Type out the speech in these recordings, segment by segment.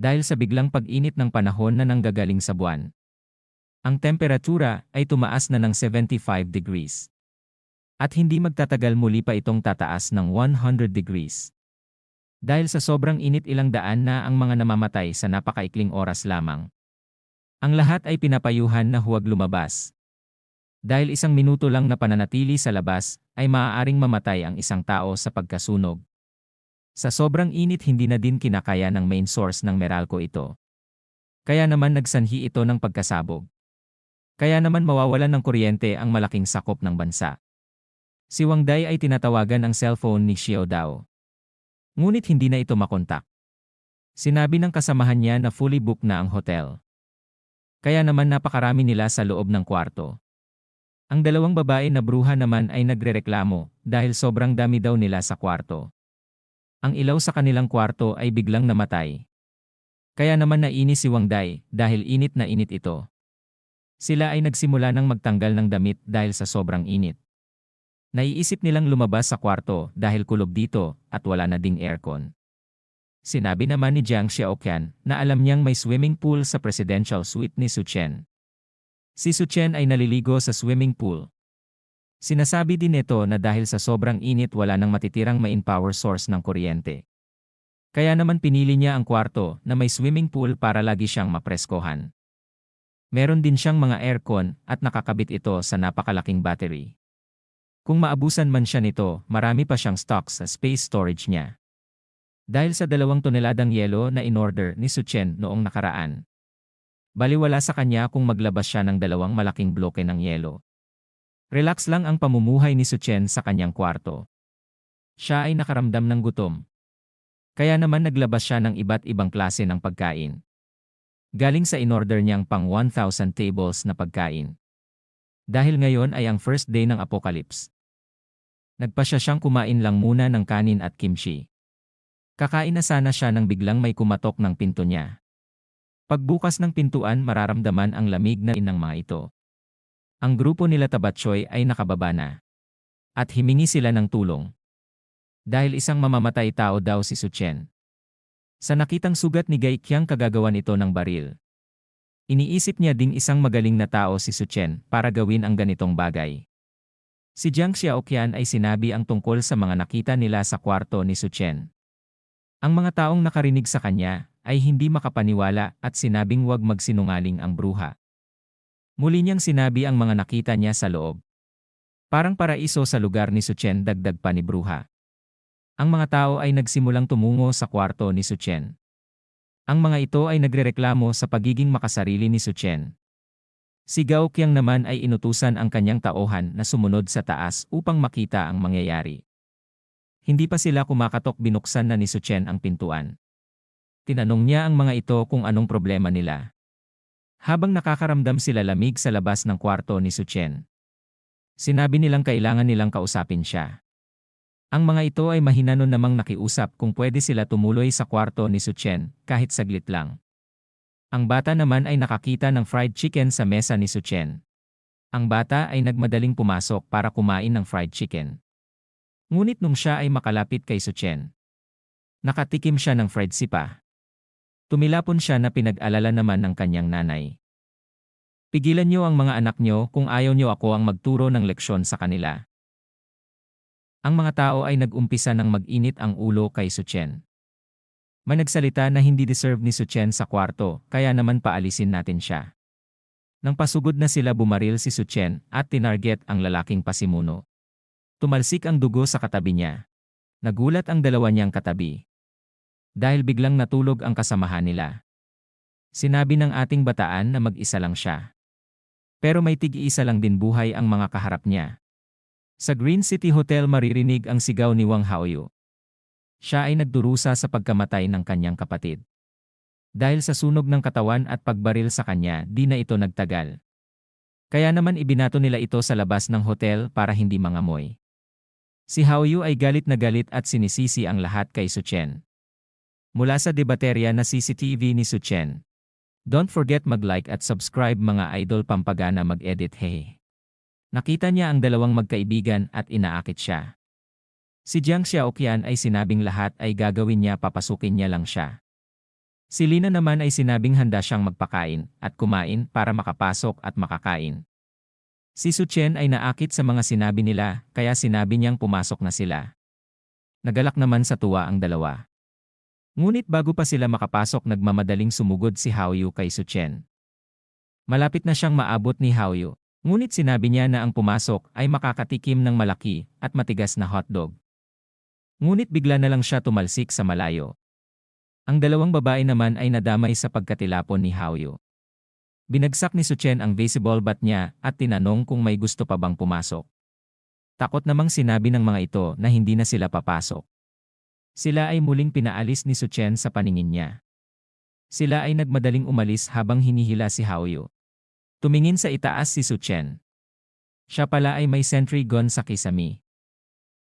Dahil sa biglang pag-init ng panahon na nanggagaling sa buwan. Ang temperatura ay tumaas na ng 75 degrees. At hindi magtatagal muli pa itong tataas ng 100 degrees. Dahil sa sobrang init ilang daan na ang mga namamatay sa napakaikling oras lamang. Ang lahat ay pinapayuhan na huwag lumabas. Dahil isang minuto lang na pananatili sa labas, ay maaaring mamatay ang isang tao sa pagkasunog. Sa sobrang init hindi na din kinakaya ng main source ng Meralco ito. Kaya naman nagsanhi ito ng pagkasabog. Kaya naman mawawalan ng kuryente ang malaking sakop ng bansa. Si Wang Dai ay tinatawagan ang cellphone ni Xiao Dao. Ngunit hindi na ito makontak. Sinabi ng kasamahan niya na fully booked na ang hotel. Kaya naman napakarami nila sa loob ng kwarto. Ang dalawang babae na bruha naman ay nagrereklamo dahil sobrang dami daw nila sa kwarto. Ang ilaw sa kanilang kwarto ay biglang namatay. Kaya naman nainis si Wang Dai dahil init na init ito. Sila ay nagsimula ng magtanggal ng damit dahil sa sobrang init. Naiisip nilang lumabas sa kwarto dahil kulob dito at wala na ding aircon. Sinabi naman ni Jiang Xiaoqian na alam niyang may swimming pool sa presidential suite ni Su Chen. Si Su Chen ay naliligo sa swimming pool. Sinasabi din nito na dahil sa sobrang init wala nang matitirang main power source ng kuryente. Kaya naman pinili niya ang kwarto na may swimming pool para lagi siyang mapreskohan. Meron din siyang mga aircon at nakakabit ito sa napakalaking battery. Kung maabusan man siya nito, marami pa siyang stocks sa space storage niya. Dahil sa dalawang toneladang yelo na in-order ni Su Chen noong nakaraan. Baliwala sa kanya kung maglabas siya ng dalawang malaking bloke ng yelo. Relax lang ang pamumuhay ni Su Chen sa kanyang kwarto. Siya ay nakaramdam ng gutom. Kaya naman naglabas siya ng iba't ibang klase ng pagkain. Galing sa in-order niyang pang 1,000 tables na pagkain. Dahil ngayon ay ang first day ng apocalypse. Nagpasya siyang kumain lang muna ng kanin at kimchi. Kakain na sana siya nang biglang may kumatok ng pinto niya. Pagbukas ng pintuan mararamdaman ang lamig na inang mga ito. Ang grupo nila Tabatchoy ay nakababa na. At himingi sila ng tulong. Dahil isang mamamatay tao daw si Suchen. Sa nakitang sugat ni Gai Kiang kagagawan ito ng baril. Iniisip niya ding isang magaling na tao si Suchen para gawin ang ganitong bagay. Si Jiang Xiaoqian ay sinabi ang tungkol sa mga nakita nila sa kwarto ni Su Chen. Ang mga taong nakarinig sa kanya ay hindi makapaniwala at sinabing huwag magsinungaling ang bruha. Muli niyang sinabi ang mga nakita niya sa loob. Parang paraiso sa lugar ni Su Chen dagdag pa ni bruha. Ang mga tao ay nagsimulang tumungo sa kwarto ni Su Chen. Ang mga ito ay nagrereklamo sa pagiging makasarili ni Su Chen. Si Gao Qiang naman ay inutusan ang kanyang tauhan na sumunod sa taas upang makita ang mangyayari. Hindi pa sila kumakatok binuksan na ni Su Chen ang pintuan. Tinanong niya ang mga ito kung anong problema nila. Habang nakakaramdam sila lamig sa labas ng kwarto ni Su Chen. Sinabi nilang kailangan nilang kausapin siya. Ang mga ito ay mahinanon namang nakiusap kung pwede sila tumuloy sa kwarto ni Su Chen kahit saglit lang. Ang bata naman ay nakakita ng fried chicken sa mesa ni Su Chen. Ang bata ay nagmadaling pumasok para kumain ng fried chicken. Ngunit nung siya ay makalapit kay Su Chen, nakatikim siya ng fried sipa. Tumilapon siya na pinag-alala naman ng kanyang nanay. Pigilan niyo ang mga anak niyo kung ayaw niyo ako ang magturo ng leksyon sa kanila. Ang mga tao ay nag-umpisa ng mag-init ang ulo kay Su Chen. May nagsalita na hindi deserve ni Su Chen sa kwarto, kaya naman paalisin natin siya. Nang pasugod na sila bumaril si Su Chen at tinarget ang lalaking pasimuno. Tumalsik ang dugo sa katabi niya. Nagulat ang dalawa niyang katabi. Dahil biglang natulog ang kasamahan nila. Sinabi ng ating bataan na mag-isa lang siya. Pero may tig-isa lang din buhay ang mga kaharap niya. Sa Green City Hotel maririnig ang sigaw ni Wang Haoyu. Siya ay nagdurusa sa pagkamatay ng kanyang kapatid. Dahil sa sunog ng katawan at pagbaril sa kanya, di na ito nagtagal. Kaya naman ibinato nila ito sa labas ng hotel para hindi mangamoy. Si Haoyu ay galit na galit at sinisisi ang lahat kay Su Chen. Mula sa debaterya na CCTV ni Su Chen. Don't forget mag-like at subscribe mga idol pampagana mag-edit hey. Nakita niya ang dalawang magkaibigan at inaakit siya. Si Jiang Xiaoqian ay sinabing lahat ay gagawin niya papasukin niya lang siya. Si Lina naman ay sinabing handa siyang magpakain at kumain para makapasok at makakain. Si Suchen ay naakit sa mga sinabi nila kaya sinabi niyang pumasok na sila. Nagalak naman sa tuwa ang dalawa. Ngunit bago pa sila makapasok nagmamadaling sumugod si Haoyu kay Suchen. Malapit na siyang maabot ni Haoyu, ngunit sinabi niya na ang pumasok ay makakatikim ng malaki at matigas na hotdog. Ngunit bigla na lang siya tumalsik sa malayo. Ang dalawang babae naman ay nadamay sa pagkatilapon ni Haoyu. Binagsak ni Suchen ang baseball bat niya at tinanong kung may gusto pa bang pumasok. Takot namang sinabi ng mga ito na hindi na sila papasok. Sila ay muling pinaalis ni Suchen sa paningin niya. Sila ay nagmadaling umalis habang hinihila si Haoyu. Tumingin sa itaas si Suchen. Siya pala ay may sentry gun sa kisami.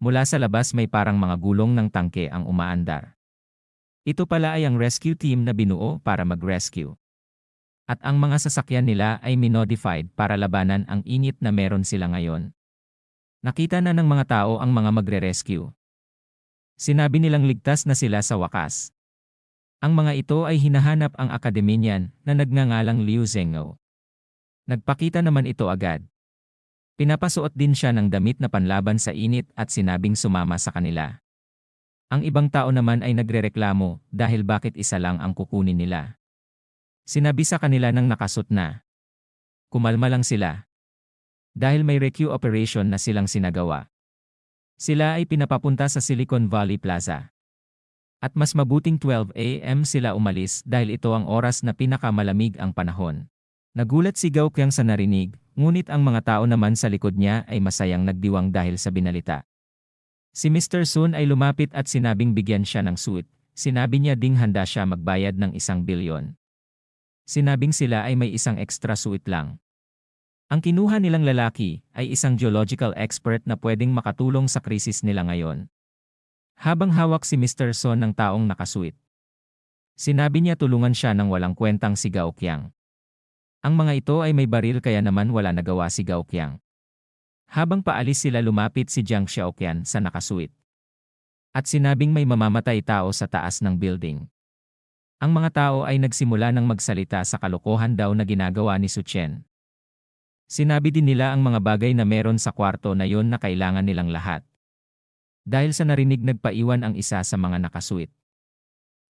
Mula sa labas may parang mga gulong ng tangke ang umaandar. Ito pala ay ang rescue team na binuo para mag-rescue. At ang mga sasakyan nila ay minodified para labanan ang init na meron sila ngayon. Nakita na ng mga tao ang mga magre-rescue. Sinabi nilang ligtas na sila sa wakas. Ang mga ito ay hinahanap ang akademinian na nagngangalang Liu Zhengao. Nagpakita naman ito agad. Pinapasuot din siya ng damit na panlaban sa init at sinabing sumama sa kanila. Ang ibang tao naman ay nagrereklamo dahil bakit isa lang ang kukunin nila. Sinabi sa kanila ng nakasot na. Kumalma lang sila. Dahil may rescue operation na silang sinagawa. Sila ay pinapapunta sa Silicon Valley Plaza. At mas mabuting 12 a.m. sila umalis dahil ito ang oras na pinakamalamig ang panahon. Nagulat si Gao Kyang sa narinig, ngunit ang mga tao naman sa likod niya ay masayang nagdiwang dahil sa binalita. Si Mr. Sun ay lumapit at sinabing bigyan siya ng suit. Sinabi niya ding handa siya magbayad ng isang bilyon. Sinabing sila ay may isang extra suit lang. Ang kinuha nilang lalaki ay isang geological expert na pwedeng makatulong sa krisis nila ngayon. Habang hawak si Mr. Son ng taong nakasuit. Sinabi niya tulungan siya ng walang kwentang si Gao Qiang. Ang mga ito ay may baril kaya naman wala nagawa si Gao Qiang. Habang paalis sila lumapit si Jiang Xiaoqian sa nakasuit. At sinabing may mamamatay tao sa taas ng building. Ang mga tao ay nagsimula ng magsalita sa kalokohan daw na ginagawa ni Su Chen. Sinabi din nila ang mga bagay na meron sa kwarto na yon na kailangan nilang lahat. Dahil sa narinig nagpaiwan ang isa sa mga nakasuit.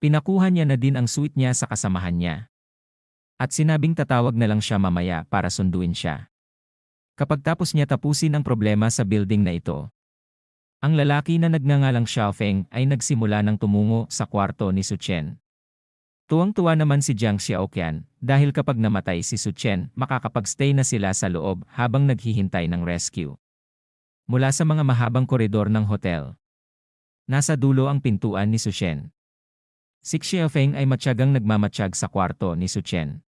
Pinakuha niya na din ang suite niya sa kasamahan niya. At sinabing tatawag na lang siya mamaya para sunduin siya. Kapag tapos niya tapusin ang problema sa building na ito. Ang lalaki na nagngangalang Xiaofeng ay nagsimula ng tumungo sa kwarto ni Su Chen. Tuwang-tuwa naman si Jiang Xiaoqian dahil kapag namatay si Su Chen, makakapag-stay na sila sa loob habang naghihintay ng rescue. Mula sa mga mahabang koridor ng hotel. Nasa dulo ang pintuan ni Su Chen. Si Xiaofeng ay matyagang nagmamatsyag sa kwarto ni Su Chen.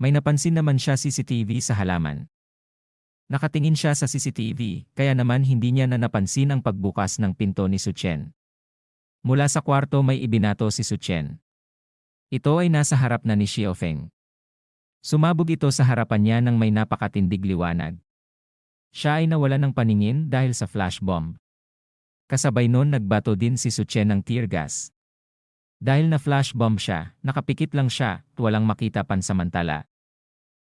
May napansin naman siya CCTV sa halaman. Nakatingin siya sa CCTV, kaya naman hindi niya na napansin ang pagbukas ng pinto ni Su Chen. Mula sa kwarto may ibinato si Su Chen. Ito ay nasa harap na ni Xiaofeng. Sumabog ito sa harapan niya ng may napakatindig liwanag. Siya ay nawala ng paningin dahil sa flash bomb. Kasabay noon nagbato din si Su Chen ng tear gas. Dahil na flash bomb siya, nakapikit lang siya, walang makita pansamantala.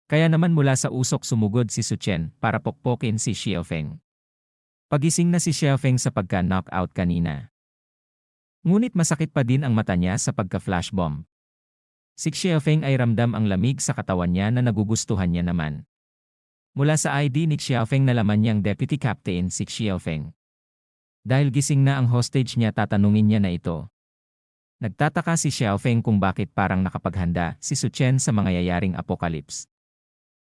Kaya naman mula sa usok sumugod si Su Chen para pokpokin si Xiaofeng. Pagising na si Xiaofeng sa pagka-knockout kanina. Ngunit masakit pa din ang mata niya sa pagka-flash bomb. Si Xiaofeng ay ramdam ang lamig sa katawan niya na nagugustuhan niya naman. Mula sa ID ni Xiaofeng nalaman niyang deputy captain si Xiaofeng. Dahil gising na ang hostage niya tatanungin niya na ito. Nagtataka si Xiaofeng kung bakit parang nakapaghanda si Su Chen sa mga yayaring apocalypse.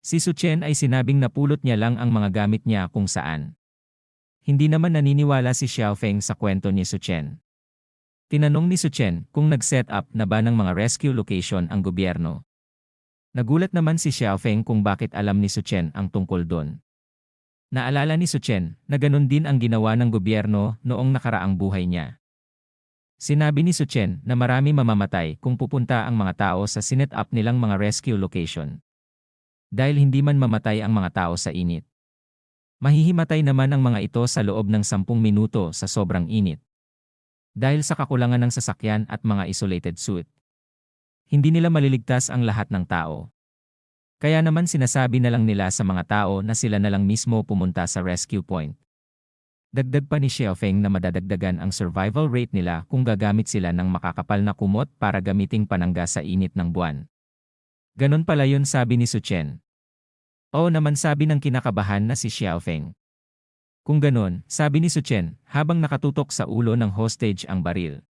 Si Su Chen ay sinabing napulot niya lang ang mga gamit niya kung saan. Hindi naman naniniwala si Xiaofeng sa kwento ni Su Chen. Tinanong ni Su Chen kung nag-set up na ba ng mga rescue location ang gobyerno. Nagulat naman si Xiaofeng kung bakit alam ni Su Chen ang tungkol doon. Naalala ni Su Chen na ganun din ang ginawa ng gobyerno noong nakaraang buhay niya. Sinabi ni Su Chen na marami mamamatay kung pupunta ang mga tao sa sinet up nilang mga rescue location dahil hindi man mamatay ang mga tao sa init. Mahihimatay naman ang mga ito sa loob ng 10 minuto sa sobrang init. Dahil sa kakulangan ng sasakyan at mga isolated suit. hindi nila maliligtas ang lahat ng tao. Kaya naman sinasabi na lang nila sa mga tao na sila na lang mismo pumunta sa rescue point. Dagdag pa ni Xiaofeng na madadagdagan ang survival rate nila kung gagamit sila ng makakapal na kumot para gamiting panangga sa init ng buwan. Ganon pala yun sabi ni Su Chen. Oo naman sabi ng kinakabahan na si Xiaofeng. Kung ganon, sabi ni Su Chen, habang nakatutok sa ulo ng hostage ang baril.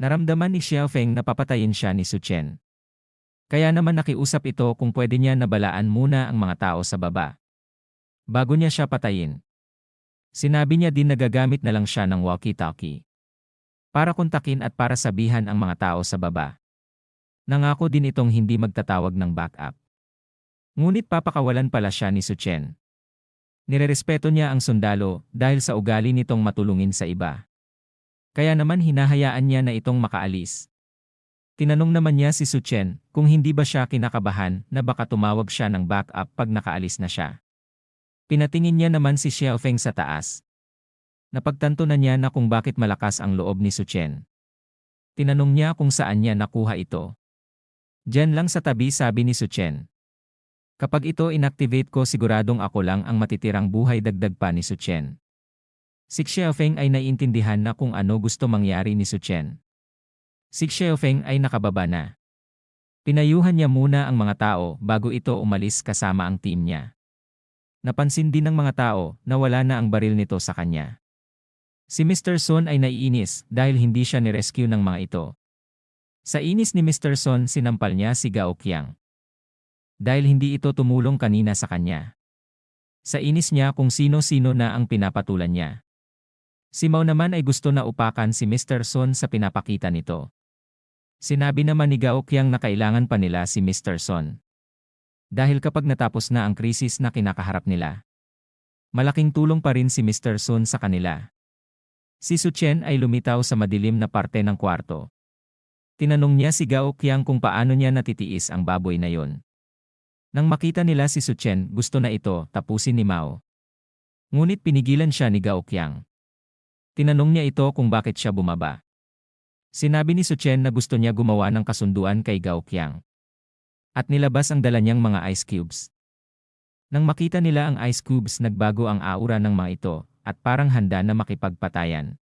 Naramdaman ni Xiaofeng na papatayin siya ni Su Chen. Kaya naman nakiusap ito kung pwede niya nabalaan muna ang mga tao sa baba. Bago niya siya patayin. Sinabi niya din na gagamit na lang siya ng walkie-talkie. Para kontakin at para sabihan ang mga tao sa baba. Nangako din itong hindi magtatawag ng backup. Ngunit papakawalan pala siya ni Su Chen. Nirerespeto niya ang sundalo dahil sa ugali nitong matulungin sa iba. Kaya naman hinahayaan niya na itong makaalis. Tinanong naman niya si Su Chen kung hindi ba siya kinakabahan na baka tumawag siya ng backup pag nakaalis na siya. Pinatingin niya naman si Xiaofeng sa taas. Napagtanto na niya na kung bakit malakas ang loob ni Su Chen. Tinanong niya kung saan niya nakuha ito. Diyan lang sa tabi sabi ni Su Chen. Kapag ito inactivate ko siguradong ako lang ang matitirang buhay dagdag pa ni Su Chen. Si Xiaofeng ay naiintindihan na kung ano gusto mangyari ni Su Chen. Si Xiaofeng ay nakababa na. Pinayuhan niya muna ang mga tao bago ito umalis kasama ang team niya. Napansin din ng mga tao na wala na ang baril nito sa kanya. Si Mr. Son ay naiinis dahil hindi siya nirescue ng mga ito. Sa inis ni Mr. Son sinampal niya si Gao Qiang. Dahil hindi ito tumulong kanina sa kanya. Sa inis niya kung sino-sino na ang pinapatulan niya. Si Mao naman ay gusto na upakan si Mr. Son sa pinapakita nito. Sinabi naman ni Gao Qiang na kailangan pa nila si Mr. Son. Dahil kapag natapos na ang krisis na kinakaharap nila, malaking tulong pa rin si Mr. Sun sa kanila. Si Su Chen ay lumitaw sa madilim na parte ng kwarto. Tinanong niya si Gao Qiang kung paano niya natitiis ang baboy na yon. Nang makita nila si Su Chen, gusto na ito tapusin ni Mao. Ngunit pinigilan siya ni Gao Qiang. Tinanong niya ito kung bakit siya bumaba. Sinabi ni Su Chen na gusto niya gumawa ng kasunduan kay Gao Qiang at nilabas ang dala niyang mga ice cubes. Nang makita nila ang ice cubes nagbago ang aura ng mga ito, at parang handa na makipagpatayan.